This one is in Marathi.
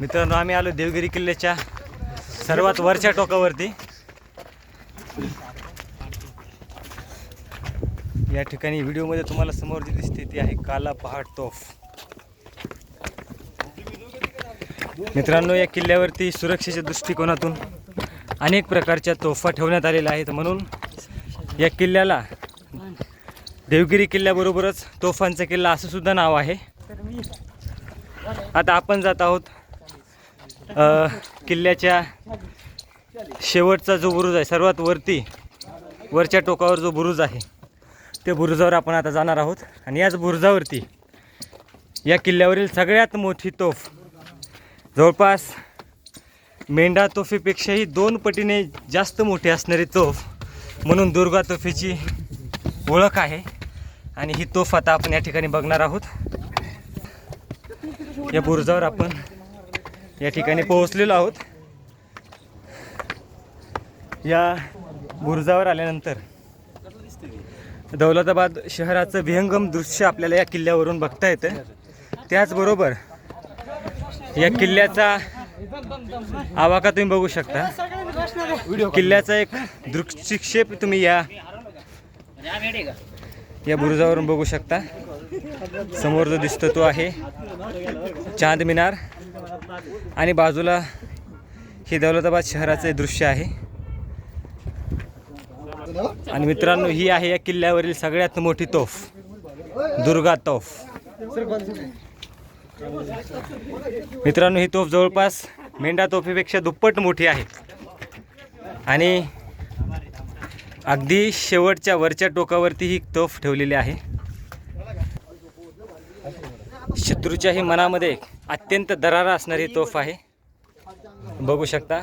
मित्रांनो आम्ही आलो देवगिरी किल्ल्याच्या सर्वात वरच्या टोकावरती. या ठिकाणी व्हिडिओमध्ये तुम्हाला समोर जी दिसते ती आहे काला पहाड तोफ. मित्रांनो या किल्ल्यावरती सुरक्षेच्या दृष्टिकोनातून अनेक प्रकारच्या तोफा ठेवण्यात आलेल्या आहेत. म्हणून या किल्ल्याला देवगिरी किल्ल्याबरोबरच तोफांचा किल्ला असं सुद्धा नाव आहे. आता आपण जात आहोत किल्ल्याच्या शेवटचा जो बुरुज आहे सर्वात वरती वरच्या टोकावर जो बुरुज आहे त्या बुरुजावर आपण आता जाणार आहोत. आणि याच बुरुजावरती या किल्ल्यावरील सगळ्यात मोठी तोफ जवळपास मेंढा तोफीपेक्षाही दोन पटीने जास्त मोठी असणारी तोफ म्हणून दुर्गा तोफीची ओळख आहे. आणि ही तोफ आता आपण या ठिकाणी बघणार आहोत. या बुरुजावर आपण या ठिकाणी पोहोचलेलो आहोत. या बुरुजावर आल्यानंतर दौलताबाद शहराचं विहंगम दृश्य आपल्याला या किल्ल्यावरून बघता येतं त्याचबरोबर या किल्ल्याचा आवाका तुम्ही बघू शकता. किल्ल्याचा एक दृक्षिक्षेप तुम्ही या या बुरुजावरून बघू शकता. समोर जो दिसतो तो आहे चांद मिनार. आणि बाजूला हे दौलताबाद शहराचे दृश्य आहे. आणि मित्रांनो ही आहे या किल्ल्यावरील सगळ्यात मोठी तोफ दुर्गा तोफ. मित्रांनो ही तोफ जवळपास मेंढा तोफेपेक्षा दुप्पट मोठी आहे. आणि अगदी शेवटच्या वरच्या टोकावरती ही तोफ ठेवलेली आहे. शत्रूच्याही मनामध्ये अत्यंत दरारा असणारी तोफ आहे. बघू शकता.